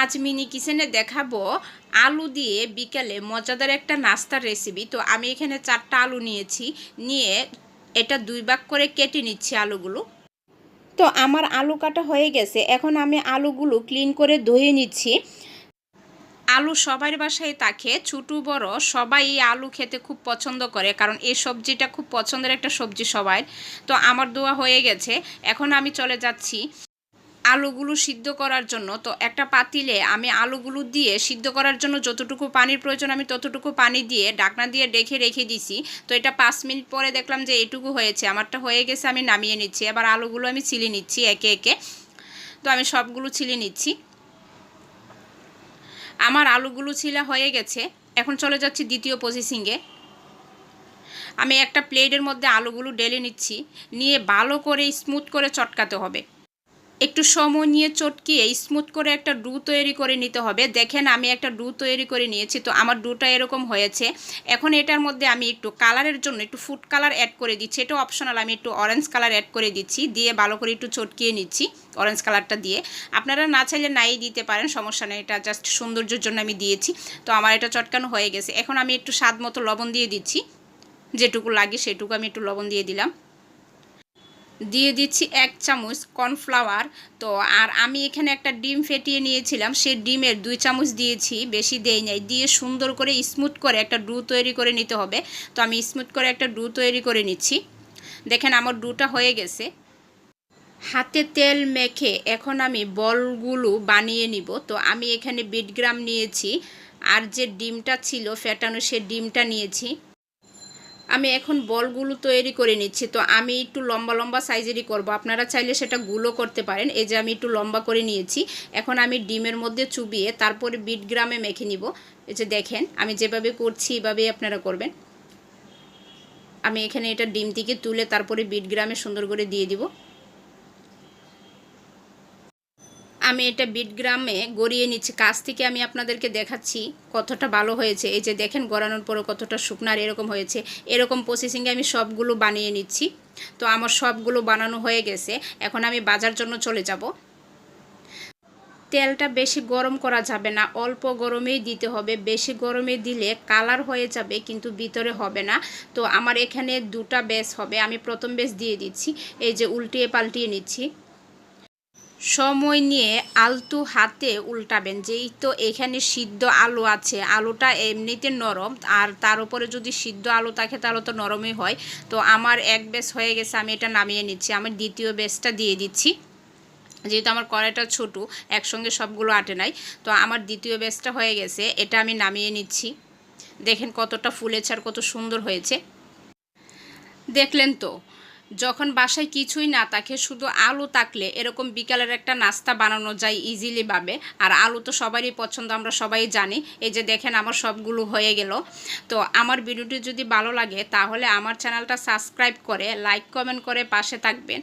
আজ মিনি কিচেনে দেখাবো আলু দিয়ে বিকেলে মজাদার একটা নাস্তার রেসিপি তো আমি এখানে চারটা আলু নিয়েছি, নিয়ে এটা দুই ভাগ করে কেটে নিচ্ছি আলুগুলো। তো আমার আলু কাটা হয়ে গেছে, এখন আমি আলুগুলো ক্লিন করে ধুয়ে নিচ্ছি। আলু সবার বাসায় থাকে, ছোটো বড় সবাই এই আলু খেতে খুব পছন্দ করে, কারণ এই সবজিটা খুব পছন্দের একটা সবজি সবাই তো আমার দোয়া হয়ে গেছে, এখন আমি চলে যাচ্ছি। আলুগুলো সিদ্ধ করার জন্য, তো একটা পাতিলে আমি আলুগুলো দিয়ে সিদ্ধ করার জন্য যতটুকু পানির প্রয়োজন, আমি ততটুকু পানি দিয়ে ডাকনা দিয়ে ডেকে রেখে দিছি। তো এটা পাঁচ মিনিট পরে দেখলাম যে এটুকু হয়েছে, আমারটা হয়ে গেছে, আমি নামিয়ে নিচ্ছি। এবার আলুগুলো আমি ছিলে নিচ্ছি একে একে। তো আমি সবগুলো ছিলে নিচ্ছি। আমার আলুগুলো ছিলা হয়ে গেছে। এখন চলে যাচ্ছি দ্বিতীয় প্রসেসিংয়ে আমি একটা প্লেটের মধ্যে আলুগুলো ডেলে নিচ্ছি। নিয়ে ভালো করে স্মুথ করে চটকাতে হবে। একটু সময় নিয়ে চটকিয়ে স্মুথ করে একটা ডু তৈরি করে নিতে হবে। দেখেন আমি একটা ডু তৈরি করে নিয়েছি, তো আমার ডুটা এরকম হয়েছে। এখন এটার মধ্যে আমি একটু কালারের জন্য একটু ফুড কালার অ্যাড করে দিচ্ছি। এটা অপশনাল আমি একটু অরেঞ্জ কালার অ্যাড করে দিচ্ছি, দিয়ে ভালো করে একটু চটকিয়ে নিচ্ছি অরেঞ্জ কালারটা দিয়ে। আপনারা না চাইলে নাই দিতে পারেন, সমস্যা নেই, এটা জাস্ট সৌন্দর্যের জন্য আমি দিয়েছি। তো আমার এটা চটকানো হয়ে গেছে। এখন আমি একটু স্বাদ মতো লবণ দিয়ে দিচ্ছি, যেটুকু লাগে সেটুকু আমি একটু লবণ দিয়ে দিলাম। দিয়ে দিচ্ছি এক চামচ কর্নফ্লাওয়ার। তো আর আমি এখানে একটা ডিম ফেটিয়ে নিয়েছিলাম সেই ডিমের দুই চামচ দিয়েছি, বেশি দেই নাই। দিয়ে সুন্দর করে স্মুথ করে একটা ডু তৈরি করে নিতে হবে। তো আমি স্মুথ করে একটা ডু তৈরি করে নিচ্ছি। দেখেন আমার ডুটা হয়ে গেছে। হাতে তেল মেখে এখন আমি বলগুলো বানিয়ে নিব। তো আমি এখানে বিটগ্রাম নিয়েছি। আর যে ডিমটা ছিল, ফেটানো সে ডিমটা নিয়েছি। আমি এখন বলগুলো তৈরি করে নিচ্ছি। তো আমি একটু লম্বা লম্বা সাইজেরই করব। আপনারা চাইলে সেটা গুলো করতে পারেন। এই যে আমি একটু লম্বা করে নিয়েছি। এখন আমি ডিমের মধ্যে চুবিয়ে তারপরে বিট গ্রামে মেখে নিব। এই যে দেখেন, আমি যেভাবে করছি এভাবেই আপনারা করবেন। আমি এখানে এটা ডিম থেকে তুলে তারপরে বিট গ্রামে সুন্দর করে দিয়ে দিব। আমি এটা বিটগ্রামে গড়িয়ে নিচ্ছি। কাছ থেকে আমি আপনাদেরকে দেখাচ্ছি কতটা ভালো হয়েছে। এই যে দেখেন গড়ানোর পরে কতটা শুকনার এরকম হয়েছে। এরকম প্রসেসিংয়ে আমি সবগুলো বানিয়ে নিচ্ছি। তো আমার সবগুলো বানানো হয়ে গেছে। এখন আমি বাজার জন্য চলে যাব। তেলটা বেশি গরম করা যাবে না। অল্প গরমেই দিতে হবে। বেশি গরমে দিলে কালার হয়ে যাবে, কিন্তু ভিতরে হবে না। তো আমার এখানে দুটা বেস হবে। আমি প্রথম বেস দিয়ে দিচ্ছি। এই যে উল্টিয়ে পাল্টিয়ে নিচ্ছি। সময় নিয়ে আলতু হাতে উল্টাবেন, যেই তো এখানে সিদ্ধ আলু আছে। আলুটা এমনিতে নরম, আর তার উপরে যদি সিদ্ধ আলু থাকে তাহলে তো নরমই হয়। তো আমার এক বেস হয়ে গেছে, আমি এটা নামিয়ে নিচ্ছি। আমি দ্বিতীয় বেসটা দিয়ে দিচ্ছি। যেহেতু আমার কড়াইটা ছোটো, একসঙ্গে সবগুলো আটে নাই। তো আমার দ্বিতীয় বেসটা হয়ে গেছে, এটা আমি নামিয়ে নিচ্ছি। দেখেন কতটা ফুলেছে আর কত সুন্দর হয়েছে। দেখলেন তো যখন বাসায় কিছুই না থাকে, শুধু আলু থাকলে এরকম বিকালের একটা নাস্তা বানানো যায় ইজিলি ভাবে। আর আলু তো সবারই পছন্দ, আমরা সবাই জানি। এই যে দেখেন আমার সবগুলো হয়ে গেল। তো আমার ভিডিওটি যদি ভালো লাগে, তাহলে আমার চ্যানেলটা সাবস্ক্রাইব করে লাইক কমেন্ট করে পাশে থাকবেন।